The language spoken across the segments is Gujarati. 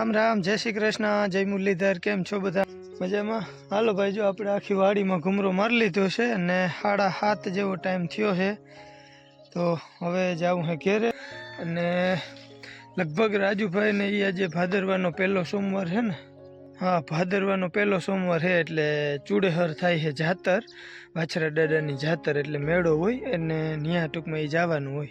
રામ રામ, જય શ્રી કૃષ્ણ, જય મુરલીધર, કેમ છો બધા? મજામાં? હાલો ભાઈ, જો આપણે આખી વાડીમાં ઘૂમરો મારી લીધો છે અને સાડા સાત જેવો ટાઈમ થયો છે. તો હવે જાવું હે ઘેરે અને લગભગ રાજુભાઈને એ આજે ભાદરવાનો પહેલો સોમવાર છે ને હા, ભાદરવાનો પહેલો સોમવાર છે એટલે ચૂડેહર થાય છે જાતર, વાછરા દાદાની જાતર એટલે મેળો હોય અને ન્યા ટૂંકમાં એ જવાનું હોય.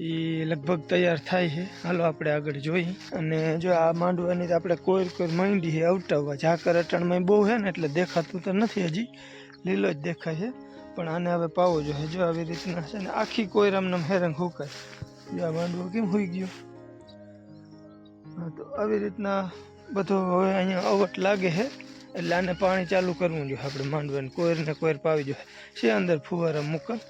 એ લગભગ તૈયાર થાય છે હાલો આપણે આગળ જોઈ. અને જો આ માંડવાની તો આપણે કોઈ કોઈ માંડી છે અવટાવવા ઝાકર અટાણમાં બહુ છે ને એટલે દેખાતું તો નથી હજી. લીલો જ દેખાય છે પણ આને હવે પાવો જોઈએ જો આવી રીતના છે ને આખી કોઈ રામનામ હેરંગ હુકાય. જો આ માંડવો કેમ હોઈ ગયો? હા, તો આવી રીતના બધો હવે અહીંયા અવટ લાગે છે. એટલે આને પાણી ચાલુ કરવું જોઈએ આપણે માંડવાને. કોઈર ને કોઈર પાવી જોઈએ. છે અંદર ફુવારા મૂકન.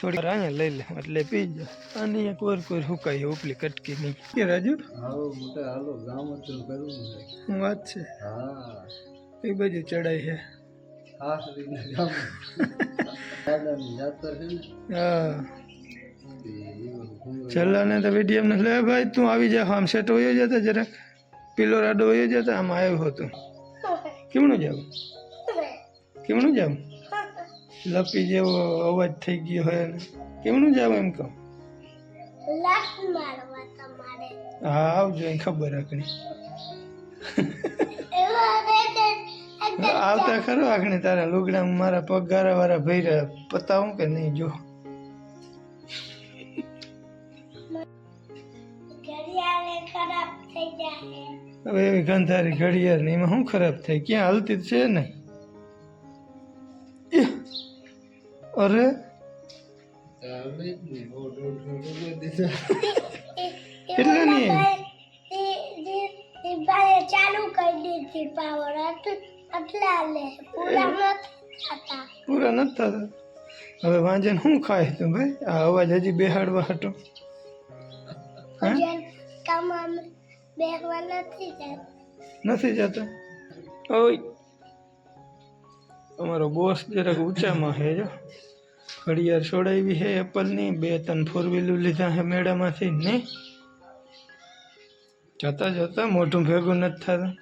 થોડી વાર અહીંયા લઈ લે એટલે પી જાય અને અહીંયા કોઈર કોઈર હુકાય છે ઉપલી કટકી નહીં કે રાજુ? હાલો મોટા હાલો ગામ જ કરવું છે. શું વાત છે? હા. કઈ બાજુ ચડાય છે. ખાસ કરીને ગામ દાદાની જાતર છે ને. હા. તે એ બધું ઘૂંઘર છેલ્લાને તો વીડિયો ને લે ભાઈ તું આવી જા આમ સેટ હોયો જતા જરાક. પીલો રાડો હોયો જતો આમ આવ્યો હતો. કેમનું જાવ? કેમનું જાવ? લપી જેવો અવાજ થઈ ગયો હોય ને કેમનું જાવ એમ કહું? હા, આવજો, અહીં ખબર આખણી આવતા ખરો આખણી તારા લુગડા મારા પગારા ગારા વાળા ભૈરા પતાવું કે નહીં, જો. હવે એવી ગંધારી ઘડિયાળ ને એમાં શું ખરાબ થાય? ક્યાં હાલતી છે નહીં અરે. એટલે નહીં ચાલુ કરી દીધી પાવર આટલા લે પૂરા નથી થતા. પૂરા નથી થતા? હવે વાંજે શું ખાય તું ભાઈ? આ અવાજ હજી બેહાડવા હતો હે? જેમ કામમાં બેસવા નથી જતા નથી જતા ઓય અમારો બોસ જરાક ઊંચામાં છે જો ઘડિયાળ છોડાવી છે એપલની બે ત્રણ ફોર વ્હીલર લીધા છે મેળામાંથી નહીં જતા જતા મોઢું ભેગું નથી થતું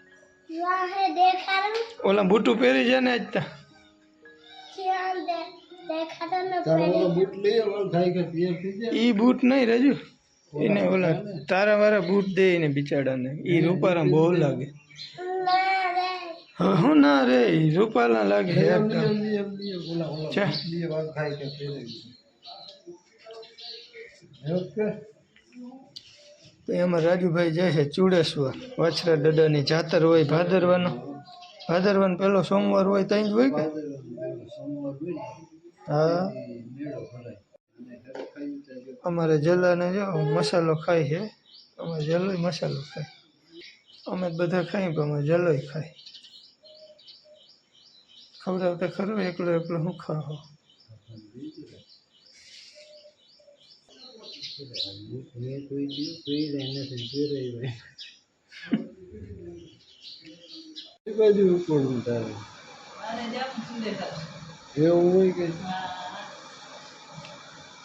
વાહે દેખાડું ઓલા બૂટું પહેરી જાય ને આજ તા ક્યાં દે દેખાતો ન તારો ઓલો બૂટ લઈ આવ થાય કે તૈયાર થઈ જાય ઈ બૂટ નહીં રાજુ એને ઓલા તારા વાળા બૂટ દે એને બિચારાને. ઈ રૂપારા બહુ લાગે. ના રે હવે હું ના રે ઈ રૂપાલા લાગે એમ એકદમ નહીં, એમ નહીં, એમ નહીં, ઓલા ઓલા છે. બૂટ લઈ આવ થાય કે પહેરાવી દે. ઓકે. તો એમાં રાજુભાઈ જાય છે ચૂડેશ્વર વાછરા દાદાની જાતર હોય ભાદરવાનો. ભાદરવાનો પેલો સોમવાર હોય ત્યાં જ હોય કે? સોમવાર હોય ને હા એ મેળો ભરાય અને ઘરે ખાઈ જાય અમારે જલાને જો મસાલો ખાય છે. અમે જલોય મસાલો ખાય. અમે તો બધા ખાઈ પણ અમે જલોય ખાય. ખવડાવતા ખરો એકલો એકલો હું ખાઓ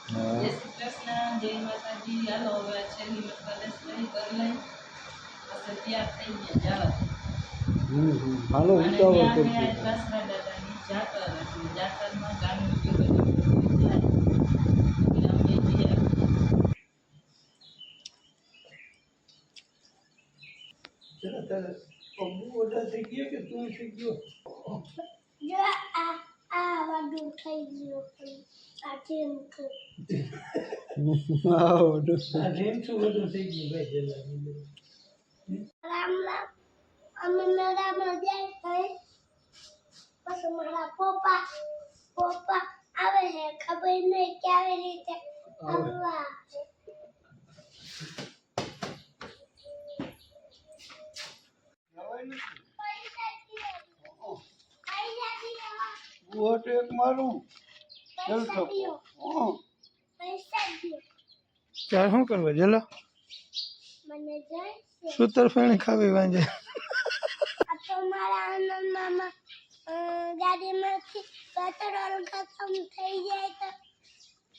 મેં કોઈ દિવસ પહેર્યા નથી પહેરાય એ બાજુ ઉપડવું તારે એવું હોય કે હા હમ હમ. હાલો ઉતાવળ કરજો ઓછા થઈ ગયા કે તું થઈ ગયો આ આ થઈ ગયું આ જેમ કે હા આ જેમ શું બધું થઈ ગયું ભાઈ જલાની રામ રામ અમે મેળામાં જાય ભાઈ પછી મારા પપ્પા પપ્પા આવે છે ખબર નહીં કેવી રીતે આવવા. વોટ એક મારું? ચાલ હા. પૈસા શું કરવા? જલો મને જાય સૂતર ફેણી ખાવી વાંજે. આ તો મારા આનંદ મામા ગાડીમાંથી પેટ્રોલ ખતમ થઈ જાય તો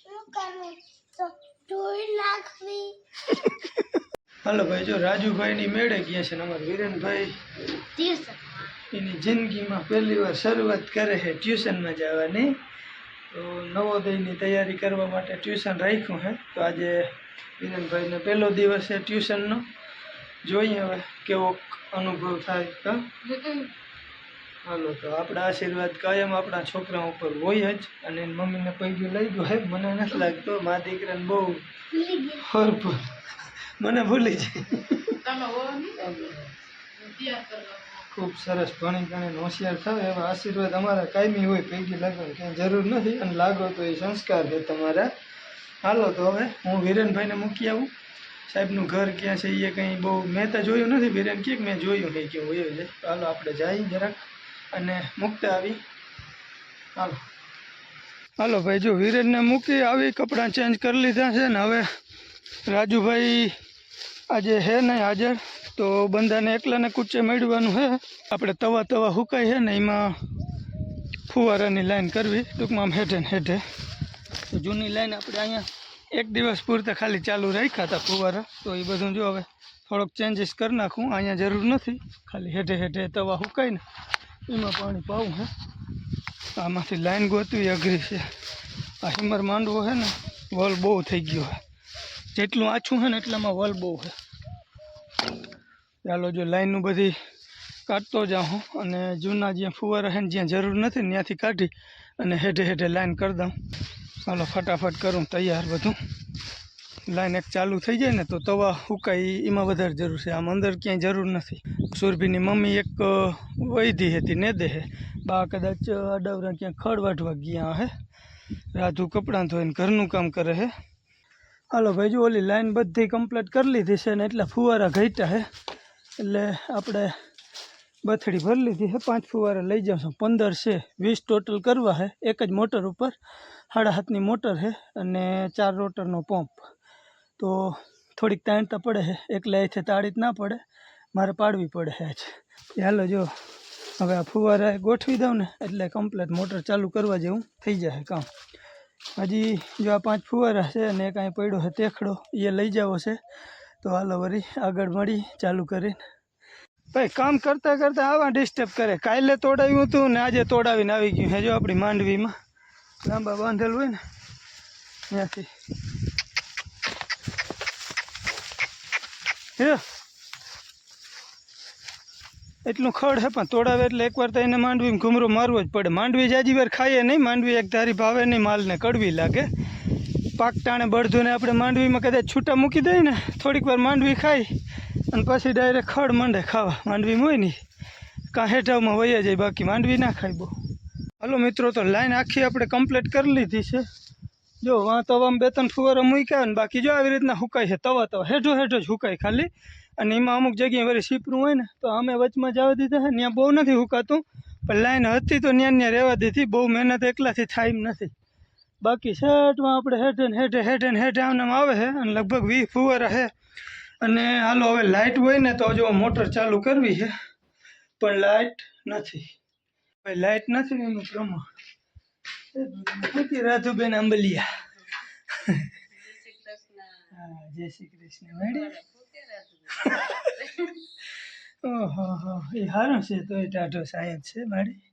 શું કરવું તો ધોઈ નાખવી. હાલો ભાઈ જો રાજુભાઈની મેળે ગયા છે ને અમારા વિરેનભાઈ. એની જિંદગીમાં પહેલી વાર શરૂઆત કરે છે ટ્યુશનમાં જવાની. તો નવોદયની તૈયારી કરવા માટે ટ્યુશન રાખ્યું છે. તો આજે વિરેનભાઈને પહેલો દિવસ છે ટ્યુશનનો. જોઈએ હવે કેવો અનુભવ થાય તો. હાલો તો આપણા આશીર્વાદ કાયમ આપણા છોકરા ઉપર હોય જ. અને એની મમ્મીને પૈગ્યું લઈ ગયો હે મને નથી લાગતો મા દીકરાને બહુ મને ભૂલી જાય. ખૂબ સરસ ભણી ગણીને હોશિયાર થાય એવા આશીર્વાદ અમારા કાયમી હોય પૈકી લગ્ન ક્યાંય જરૂર નથી અને લાગો તો એ સંસ્કાર છે તમારા. હાલો તો હવે હું વિરેનભાઈને મૂકી આવું. સાહેબનું ઘર ક્યાં છે એ કંઈ બહુ, મેં તો જોયું નથી વિરેન, કે મેં જોયું નહીં કેવું એવું છે. હાલો આપણે જઈએ જરાક અને મૂકતા આવી. હાલો. હાલો ભાઈ, જો વિરેનને મૂકી આવી, કપડાં ચેન્જ કરી લીધા છે ને હવે રાજુભાઈ આજે હે નહીં હાજર? તો બંધાને એકલાને કૂચે મેળવાનું છે આપણે તવા તવા હુકાય છે ને એમાં ફુવારાની લાઈન કરવી. ટૂંકમાં આમ હેઠે ને હેઠે. તો જૂની લાઈન આપણે અહીંયા એક દિવસ પૂરતા ખાલી ચાલુ રાખ્યા હતા ફુવારા. તો એ બધું જો હવે થોડોક ચેન્જીસ કરી નાખું. અહીંયા જરૂર નથી. ખાલી હેઠે હેઠે તવા હુકાય ને એમાં પાણી પાવું છે આમાંથી લાઈન ગોતવી અઘરી છે. આ હિમર માંડવો છે ને વલ બહુ થઈ ગયો છે જેટલું આછું છે ને એટલામાં વલ બહુ છે ચાલો જો લાઈનનું બધી કાઢતો જાઉં અને જૂના જ્યાં ફુવારા છે ને જ્યાં જરૂર નથી ત્યાંથી કાઢી અને હેઠે હેઠે લાઈન કરી દઉં. ચાલો ફટાફટ કરું તૈયાર બધું. લાઈન એક ચાલુ થઈ જાય ને તો તવા હુકાય, એમાં વધારે જરૂર છે. આમ અંદર ક્યાંય જરૂર નથી. સુરભીની મમ્મી એક વૈધી હતી, ને દે હે. બા કદાચ અડાવરા ક્યાં ખડ વાઢવા ગયા હે. રાધુ કપડાં ધોઈને ઘરનું કામ કરે હે. હાલો ભાઈ જો ઓલી લાઈન બધી કમ્પ્લીટ કરી લીધી છે ને એટલા ફુવારા ઘટ્યા હે. એટલે આપણે બથડી ભરી લીધી છે. પાંચ ફુવારા લઈ જાઉં પંદર છે. વીસ ટોટલ કરવા છે. એક જ મોટર ઉપર. સાડા હાથની મોટર છે અને ચાર રોટરનો પંપ. તો થોડીક તાણતા પડે છે. એકલા અહીંથી તાળી જ ના પડે. મારે પાડવી પડે છે આજ. હાલો જો, હવે આ ફુવારા ગોઠવી દઉં ને, એટલે કમ્પ્લેટ મોટર ચાલુ કરવા જેવું થઈ જશે કામ. હજી જો આ પાંચ ફુવારા છે અને એક અહીં પડ્યો છે તેખડો એ લઈ જાવો છે. તો હાલો વળી આગળ મળી ચાલુ કરીને. ભાઈ, કામ કરતાં કરતાં આવા ડિસ્ટર્બ કરે. કાલે તોડાવ્યું હતું ને આજે તોડાવીને આવી ગયું. હેજો આપણી માંડવીમાં. લાંબા બાંધેલું હોય ને, ત્યાંથી. એટલું ખડ હે પણ તોડાવે એટલે એકવાર તો એને માંડવીમાં ઘૂમરો મારવો જ પડે. માંડવી જાજી વાર ખાઈએ નહીં, માંડવી એક ધારી ભાવે નહીં, માલને કડવી લાગે. પાક ટાણે બળધુને આપણે માંડવીમાં કદાચ છૂટા મૂકી દઈએ ને, થોડીક વાર માંડવી ખાઈ અને પછી ડાયરેક્ટ ખડ માંડે ખાવા. માંડવીમાં હોય નહીં કાં હેઠાવમાં વહી જાય, બાકી માંડવી ના ખાય બહુ. હલો મિત્રો, તો લાઈન આખી આપણે કમ્પ્લીટ કરી લીધી છે. જો, વાં તવામાં બે ત્રણ ફુવારા મૂક્યા ને બાકી જો આવી રીતના હુકાય છે, તવા તવા. હેઠો હેઠો જ હુકાય ખાલી. અને એમાં અમુક જગ્યાએ વળી સીપરું હોય ને, તો અમે વચમાં જવા દીધા છે. ત્યાં બહુ નથી હુકાતું, પણ લાઈન હતી તો ત્યાં ત્યાં રહેવા દીધી. બહુ મહેનત એકલાથી થાય નથી. બાકી શર્ટમાં આપણે હેઠે ને હેઠે હેઠે ને હેઠે આમને આવે છે અને લગભગ વીસ ફુવારા છે અને હાલો હવે લાઇટ હોય ને તો જો મોટર ચાલુ કરવી છે પણ લાઇટ નથી. ભાઈ લાઇટ નથી એનું પ્રમાણ. રાધુબેન આંબલિયા. જય શ્રી કૃષ્ણ. મેડી ઓહો એ સારું છે તો એ ટાઢો સાયન્સ છે, મારી.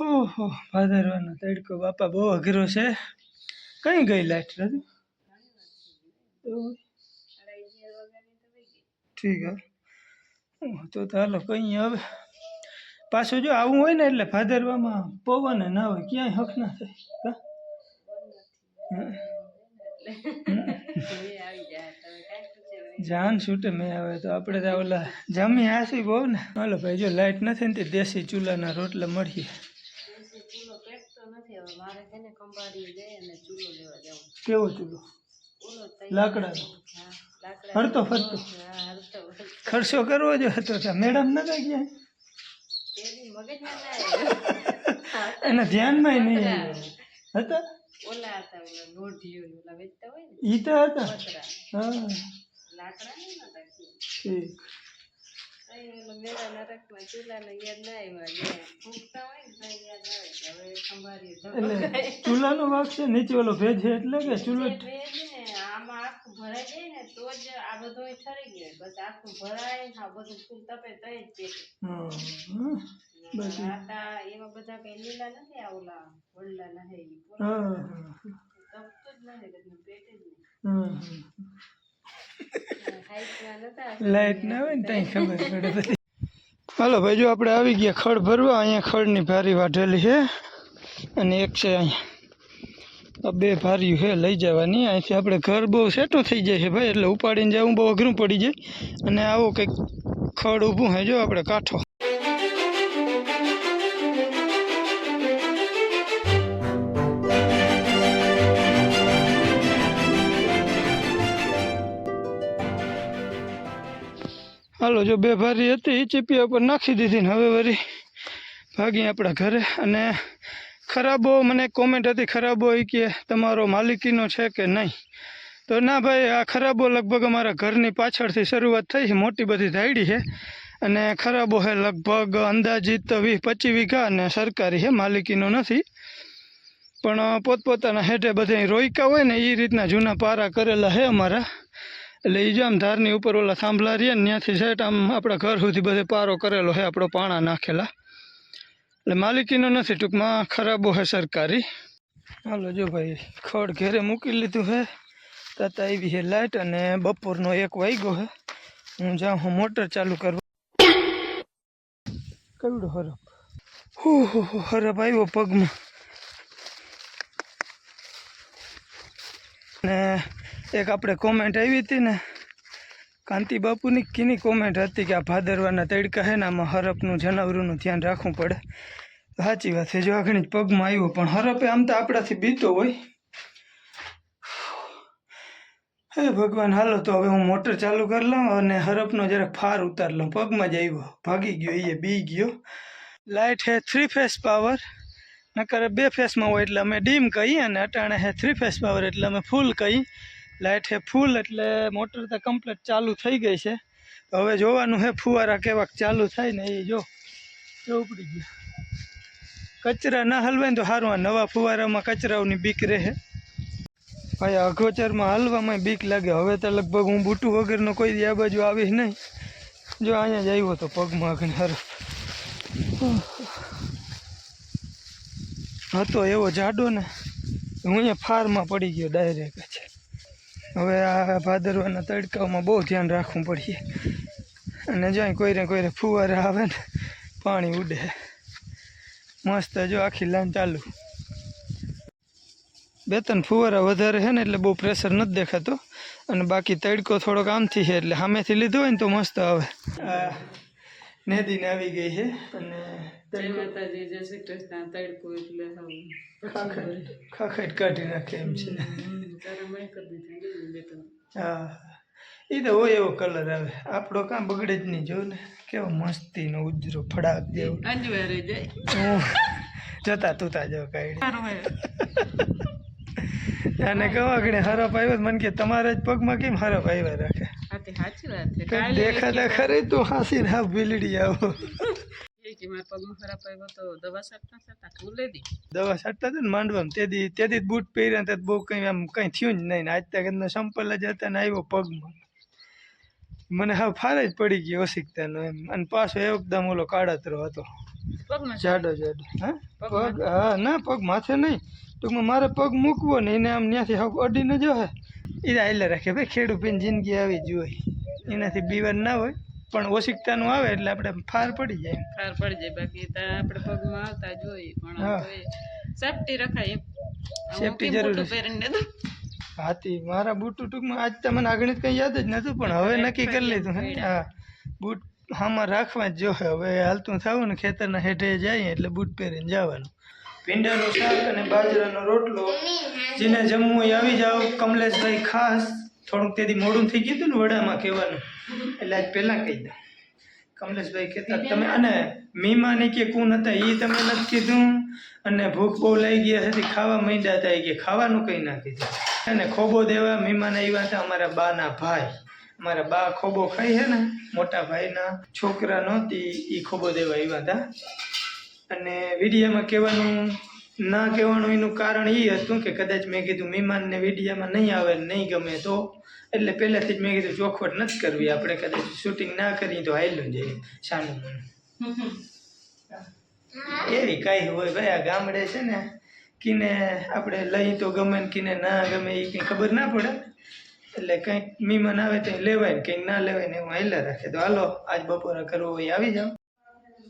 ઓહો, ભાદરવાનો તડકો બાપા બહુ અઘરો છે. કઈ ગઈ લાઈટ રજુ? ઠીક હે તો હાલો, કઈ હવે. પાછું જો આવું હોય ને એટલે ભાદરવામાં પવન ના હોય, ક્યાંય હક ના થાય. કા? જાન છૂટે મેં આવે તો. આપણે તો ઓલા જમી હાસી બહુ ને. ઓલો ભાઈ જો લાઈટ નથી ને તે દેશી ચૂલાના રોટલા મળીએ. કેવો ચૂલો? લાકડાનો. હરતો ફરતો. ખર્ચો કરવો જો. હતો મેડમ નતા ગયા એના ધ્યાનમાં નહીં. હતા? ઓલા હતા ઓલા ઓલા વેચતા હોય ને ઈ તો હતા. હા. લાકડા નહીં નતા ઠીક. ઓલો મેળા નરકમાં ચૂલાને યાદ ના આવ્યા જે ફૂંકતા હોય ને તો યાદ આવે હવે ખંભારી એટલે ચૂલાનો ભાગ છે નીચે ઓલો ભેજ છે એટલે કે ચૂલો ભેજ ને આમાં આખું ભરાઈ જાય ને તો જ આ બધું ઠરી ગયું બસ આખું ભરાય ને આ બધું ફૂલ તપે તો જ પેટે. બાકી- એવા બધા કઈ લીલા નથી આ વડલા નથી હા તપતું જ નથી બધું પેટે જ નહીં. હા હાઈટમાં નતા લાઈટ ના હોય ને ત્યાં ખબર પડે બધી. હાલો ભાઈ જો આપણે આવી ગયા ખડ ભરવા અહીંયા ખડની ભારી વાઢેલી છે. અને એક છે અહીંયા. આ બે ભારીયું છે લઈ જવાની. અહીંથી આપણે ઘર બહુ સેટું થઈ જાય છે ભાઈ એટલે ઉપાડીને જવું બહુ અઘરું પડી જાય. અને આવો કંઈક ખડ ઊભું છે જો આપણે કાંઠો. હાલો, જો બે ભારી હતી એ ચીપિયા ઉપર નાખી દીધી ને હવે વરી ભાગી આપણા ઘરે. અને ખરાબો, મને કોમેન્ટ હતી, ખરાબો એ કે તમારો માલિકીનો છે કે નહીં? તો ના ભાઈ, આ ખરાબો લગભગ અમારા ઘરની પાછળથી શરૂઆત થઈ છે, મોટી બધી ધાયડી છે. અને ખરાબો છે લગભગ અંદાજિત વીસ પચીસ વીઘા અને સરકારી છે માલિકીનો નથી. પણ પોતપોતાના હેઠે બધા રોયકા હોય ને એ રીતના જૂના પારા કરેલા છે અમારા. એટલે એ આમ ધારની ઉપર ઓલા થાંભલા રહીએ ને ત્યાંથી સેટ આમ આપણા ઘર સુધી બધે પારો કરેલો છે આપણો પાણા નાખેલા. એટલે માલિકીનો નથી, ટૂંકમાં ખરાબો છે સરકારી. હાલો જો ભાઈ, ખડ ઘેરે મૂકી લીધું છે તાતા આવી છે લાઇટ અને બપોરનો એક વાગ્યો છે હું જાઉં, હું મોટર ચાલુ કરવા કયું હરપ? હો હો હો, હરપ આવ્યો પગમાં. ને એક આપણે કોમેન્ટ આવી હતી ને, કાંતિ બાપુની કીની કોમેન્ટ હતી કે આ ભાદરવાના તડકા હે ને, આમાં હરપનું, જનાવરોનું ધ્યાન રાખવું પડે. સાચી વાત છે, જો આગળ પગમાં આવ્યો, પણ હરપે આમ તો આપણાથી બીતો હોય. હે ભગવાન, હાલો તો હવે હું મોટર ચાલુ કરી લઉં અને હરપનો જરાક ફાર ઉતાર લઉં. પગમાં જ આવ્યો, ભાગી ગયો એ બી ગયો. લાઇટ હે થ્રી ફેસ પાવર નકર બે ફેસમાં હોય એટલે અમે ડીમ કહીએ અને અટાણે હે થ્રી ફેસ પાવર એટલે અમે ફૂલ કહી લાઇટ હે ફૂલ એટલે મોટર તો કમ્પ્લીટ ચાલુ થઈ ગઈ છે. હવે જોવાનું હે ફુવારા કેવાક ચાલુ થાય ને એ જો જો ઉપડી ગયો. કચરા ના હલવાય ને તો સારું નવા ફુવારામાં કચરાઓની બીક રહે. ભાઈ અગોચરમાં હલવામાં બીક લાગે. હવે તો લગભગ હું બૂટું વગરનો કોઈ દી આ બાજુ આવીશ નહીં. જો અહીંયા જ આવ્યો તો પગમાં હરફ હતો એવો જાડો ને, હું અહીંયા ફારમાં પડી ગયો ડાયરેક્ટ. હવે આ ભાદરવાના તડકામાં બહુ ધ્યાન રાખવું પડીએ અને જ્યાં કોઈને કોઈને ફુવારા આવે ને, પાણી ઉડે. મસ્ત જો આખી લાઈન ચાલુ. બે ત્રણ ફુવારા વધારે છે ને એટલે બહુ પ્રેશર નથી દેખાતો. અને બાકી તડકો થોડોક આમથી છે એટલે સામેથી લીધો હોય ને તો મસ્ત આવે. આ નદીને આવી ગઈ છે અને જય માતાજી જય શ્રી કૃષ્ણ તડકો એટલે ખાખટ ખાખટ કાઢી નાખે એમ છે. હા. એ તો હોય એવો કલર આવે. આપણો કાં બગડે જ નહીં જો ને. કેવો મસ્તીનો ઉજરો ફડાક જેવો. અંજવારે જાય. જતા તુતા જો કાંઈ અને કવા ગણે હરફ આવ્યો મને કે તમારા જ પગમાં કેમ હરફ આવ્યા રાખે? હાથી સાચી વાત દેખાતા ખરી તું હાસી ના ભીલડી આવો. એ કે મારા પગમાં ખરાબ આવ્યો તો દવા સાટતા સાટતા તું લઈ દી. દવા છાંટતા હતા ને માંડવામાં તેથી તેથી જ બૂટ પહેર્યા તે બહુ કંઈ આમ કંઈ થયું જ નહીં આજ તક એમનો સંપલ જ હતા ને આવ્યો પગમાં. મને હવે ફારે જ પડી ગયો ઓસિકતાનો એમ. અને પાછો એકદમ ઓલો કાળાતરો હતો. જાડો જાડો. હા? પગ હા ના પગ માથે નહીં. ટૂંકમાં મારે પગ મૂકવો ને એને આમ ત્યાંથી હવે અડીને જો હે. એ આયલા રાખે ભાઈ ખેડૂત પીને જિંદગી આવી જ હોય. એનાથી બીવાર ના હોય. પણ ઓશિકતાનું આવે એટલે આપણે ફાર પડી જાય ફાર પડી જાય. બાકી તો આપણે પગમાં આવતા જોઈએ પણ હા. સેફટી રખાય સેફટી જરૂરી છે. પહેરીને હાથી મારા બૂટ ટૂંકમાં આજ તો મને આગળ કંઈ યાદ જ નતું પણ હવે નક્કી કરી લીધું હે હા. બૂટ હામાં રાખવા જ જો હવે હાલતું થવું ને ખેતરના હેઠે જાય એટલે બૂટ પહેરીને જવાનું. ભીંડાનું શાક અને બાજરાનો રોટલો. જેને જમવું આવી જાઓ. કમલેશભાઈ ખાસ થોડુંક તેથી મોડું થઈ ગયું હતું ને વડામાં કહેવાનું. એટલે આજ પહેલાં કહી દઉં. કમલેશભાઈ કહેતા તમે અને મીમાને કે કોણ હતા એ તમે નથી કીધું? અને ભૂખ બહુ લઈ ગયા હતી ખાવા માંડ્યા હતા એ કે ખાવાનું કંઈ ના કીધું. અને ખોબો દેવા મીમાને આવ્યા હતા અમારા બાના ભાઈ. અમારા બા ખોબો ખાઈ હે ને મોટા ભાઈના છોકરા નહોતી એ ખોબો દેવા આવ્યા હતા. અને વિડીયામાં કહેવાનું ના કહેવાનું એનું કારણ એ હતું કે કદાચ મેં કીધું મહેમાનને વિડીયામાં નહીં આવે નહીં ગમે તો. એટલે પહેલાંથી જ મેં કીધું ચોખવટ નથી કરવી આપણે કદાચ શૂટિંગ ના કરીએ તો હાઈલું જ સાનું મને. એવી કાંઈ હોય ભાઈ, આ ગામડે છે ને, કીને આપણે લઈ તો ગમે ને કીને ના ગમે એ કંઈ ખબર ના પડે. એટલે કંઈક મહેમાન આવે તો લેવાય ને કંઈક ના લેવાય ને એવું હાઈલા રાખે. તો હાલો, આજ બપોરે કરવો હોય આવી જાઓ.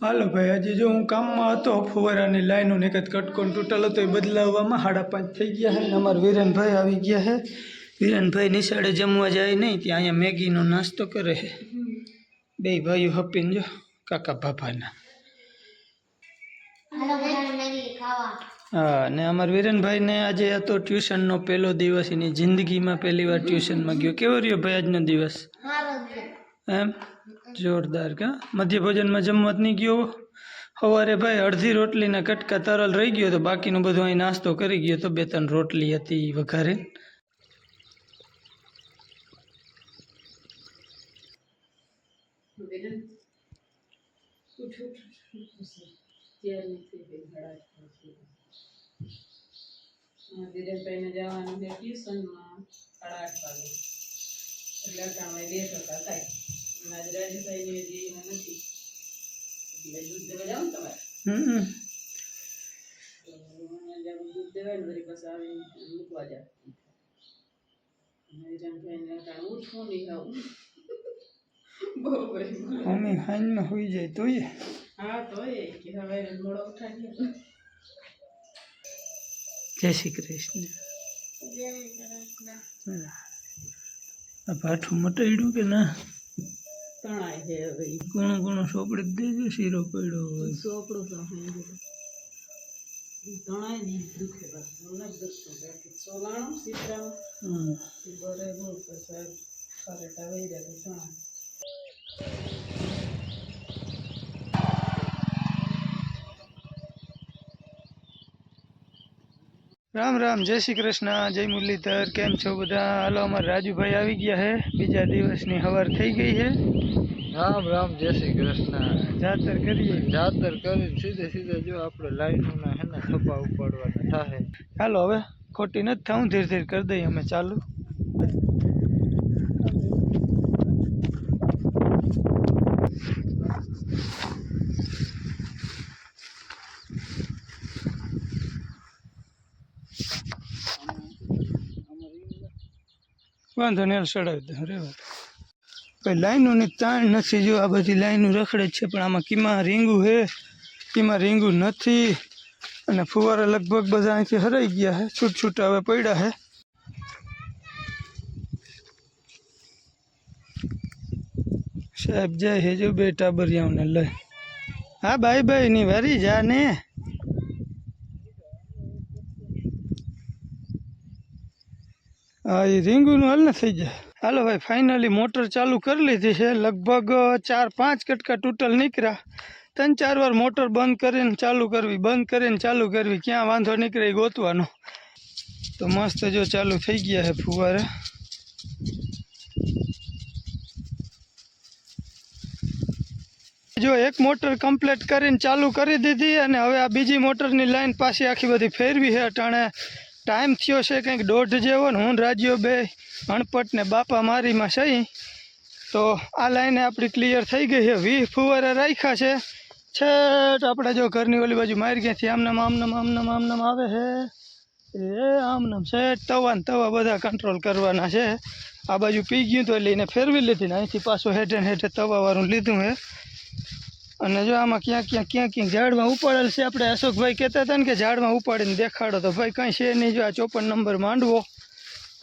હાલો ભાઈ આજે જો હું કામમાં હતો ફુવારાની લાઈનો ને એક કટકો ને તૂટલ હતો એ બદલાવવામાં સાડા પાંચ થઈ ગયા છે અને અમારા વિરેનભાઈ આવી ગયા છે. વિરેનભાઈ નિશાળે જમવા જાય નહીં ત્યાં અહીંયા મેગીનો નાસ્તો કરે છે. બે ભાઈઓ હપીને જો કાકા ભાભાના હા ને અમારા વિરેનભાઈને આજે હતો ટ્યુશનનો પહેલો દિવસ એની જિંદગીમાં પહેલી વાર ટ્યુશનમાં ગયો. કેવો રહ્યો ભાઈ આજનો દિવસ? એમ? જોરદાર કા? મધ્ય ભોજનમાં જમવા જ નહીં ગયો? સવારે ભાઈ અડધી રોટલીના કટકા તરલ રહી ગયો તો બાકીનું બધું અહીં નાસ્તો કરી ગયો તો બે ત્રણ રોટલી હતી ઈ વઘારે. ધીરેશભાઈને જવાનું છે ટ્યુશનમાં સાડા આઠ વાગે. એટલે અટાણે બે ટકા થાય અને આજે રાજુભાઈને હજી નથી. એટલે દૂધ દેવા જાવ ને તમારે? હમ દૂધ દેવાય ને પછી આવીને મૂકવા જાય રાજુભાઈને અટાણે ઉઠવું નહીં આવું. બહુ બધી મમ્મી હોઈ જાય તોય. હા તો એ કે હવે મોડો ઉઠાડી જય શ્રી કૃષ્ણ. આ ભાઠું મટાડ્યું કે ના? તણાય છે હવે. ઘણું ઘણું સોપડી દેજો શીરો પડ્યો હોય. સોપડો તો તણાય ને ઈ દુખે બાકી સોલાણું સીતરાનું હમ. ઈ બરે બહુ પછી ફરેટા વહી તણાય. રામ રામ જય શ્રી કૃષ્ણ જય મુરલીધર કેમ છો બધા? હાલો અમારા રાજુભાઈ આવી ગયા છે બીજા દિવસની હવાર થઈ ગઈ છે રામ રામ જય શ્રી કૃષ્ણ. જાતર કરીએ. જાતર કરીને સીધે સીધે જો આપણે લાઈનોના હેના થપા ઉપાડવાના થાય હાલો હવે ખોટી નથી થાઉં ધીરે ધીરે કરી દઈએ અમે ચાલુ. વાંધો નહીં ચડાવી દઉં રેવા ભાઈ, લાઈનોની તાણ નથી જો આ બધી લાઈનો રખડે છે, પણ આમાં કીમાં રીંગું છે કીમાં રીંગું નથી, અને ફુવારા લગભગ બધા અહીંથી હરાઈ ગયા છે છૂટ છૂટા હવે પડ્યા છે સાહેબ, જાય હેજો બે ટાબરિયાઓને લઈ. હા ભાઈ ભાઈ ની વારી જા ને. હા એ રીંગુનું હલ ને થઈ જાય. હાલો ભાઈ ફાઇનલી મોટર ચાલુ કરી લીધી છે. લગભગ ચાર, પાંચ કટકા ટોટલ નીકળ્યા. ત્રણ, ચાર વાર મોટર બંધ કરીને ચાલુ કરવી, બંધ કરીને ચાલુ કરવી. ક્યાં વાંધો નીકળે એ ગોતવાનો. તો મસ્ત જો ચાલુ થઈ ગયા છે ફુવારા. જો એક મોટર કમ્પ્લીટ કરીને ચાલુ કરી દીધી અને હવે આ બીજી મોટરની લાઈન પાછી આખી બધી ફેરવી છે અટાણે. ટાઈમ થયો છે કંઈક દોઢ જેવો ને હું રાજ્યો બે હણપટ ને બાપા મારીમાં સહી. તો આ લાઈને આપણી ક્લિયર થઈ ગઈ છે. વી ફુવારા રાખ્યા છે. છેટ આપણે જો ઘરની ઓલી બાજુ મારી ગયાથી આમનામ આમનામ આમનામ આમનામ આવે છે. એ આમનામ છે તવા ને તવા બધા કંટ્રોલ કરવાના છે. આ બાજુ પી ગયું તો એટલે એને ફેરવી લીધી ને અહીંથી પાછું હેઠે હેઠે તવાવાળું લીધું છે. અને જો આમાં ક્યાંક ક્યાં ક્યાંક ક્યાંક ઝાડમાં ઉપાડેલ છે? આપણે અશોકભાઈ કહેતા હતા ને કે ઝાડમાં ઉપાડીને દેખાડો. તો ભાઈ કંઈ છે નહીં. જો આ ચોપન નંબર માંડવો.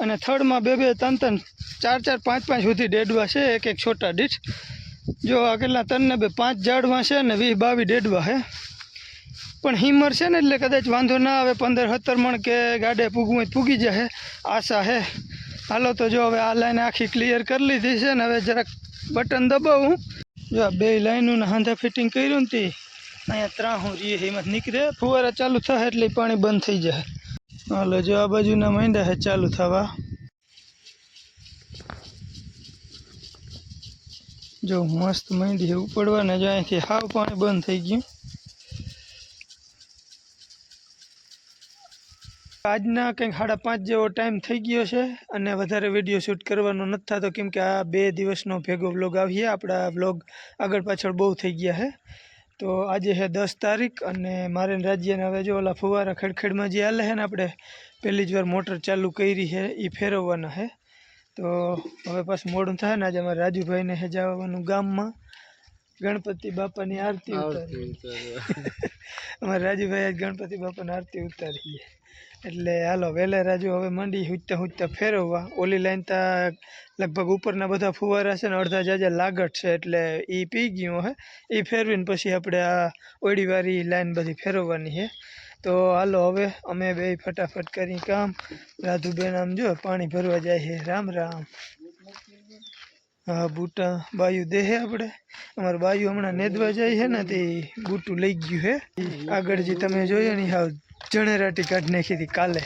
અને થર્ડમાં બે બે, ત્રણ ત્રણ, ચાર ચાર, પાંચ પાંચ સુધી ડેડવા છે. એક એક છોટા દીઠ. જો આ કેટલા ત્રણને બે, પાંચ ઝાડવા છે ને વીસ, બાવીસ ડેડવા છે. પણ હિમર છે ને એટલે કદાચ વાંધો ના આવે. પંદર, સત્તર મણ કે ગાડે પૂગવું તો પૂગી જશે આશા હે હાલો તો જો હવે આ લાઈન આખી ક્લિયર કરી લીધી છે ને હવે જરાક બટન દબાવું. જો બે લાઈનોને હાંધા ફિટિંગ કર્યું ને તે, અહીંયા ત્રાહું રીએ એમાં નીકળે. ફુવારા ચાલુ થાય એટલે પાણી બંધ થઈ જાય. હાલો, જો આ બાજુના માંડ્યા છે, ચાલુ થવા. જો મસ્ત માંડી છે, ઉપડવાને જો અહીંથી હાવ પાણી બંધ થઈ ગયું. આજના કંઈક સાડા પાંચ જેવો ટાઈમ થઈ ગયો છે અને વધારે વીડિયો શૂટ કરવાનો નથી થતો, કેમ કે આ બે દિવસનો ભેગો વ્લોગ આવીએ. આપણા વ્લોગ આગળ પાછળ બહુ થઈ ગયા છે. તો આજે છે દસ તારીખ અને મારે રાજ્યને હવે જો ઓલા ફુવારા ખેડખેડમાં જે હાલે છે ને આપણે, પહેલી જ વાર મોટર ચાલુ કરી છે એ ફેરવવાના છે. તો હવે પાછું મોડું થાય ને આજે અમારે રાજુભાઈને જવાનું ગામમાં. ગણપતિ બાપાની આરતી ઉતારી અમારે રાજુભાઈ આજ ગણપતિ બાપાની આરતી ઉતારી એટલે હાલો વહેલા રાજુ હવે મંડી હુંચતા હુંચતા ફેરવવા. ઓલી લાઈન તો લગભગ ઉપરના બધા ફુવારા છે ને અડધા જાજા લાગટ છે એટલે એ પી ગયું હે. એ ફેરવીને પછી આપણે આ ઓળીવાળી લાઈન બધી ફેરવવાની છે તો હાલો હવે અમે બે ફટાફટ કરી કામ. રાધુબેન આમ જો પાણી ભરવા જાય છે રામ રામ. હા, બૂટા, બાયુ દેહે આપણે અમારે બાયુ હમણાં નેદવા જાય છે ને, તે બૂટું લઈ ગયું છે. આગળ જે તમે જોયો ને હાવ જણેરાટી કાઢી નાખી હતી કાલે.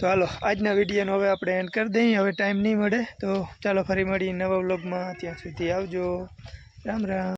તો હાલો, આજના વિડીયોનો હવે આપણે એન્ડ કરી દઈએ. હવે ટાઈમ નહીં મળે, તો ચાલો ફરી મળીએ નવા વ્લોગમાં ત્યાં સુધી આવજો. રામ રામ.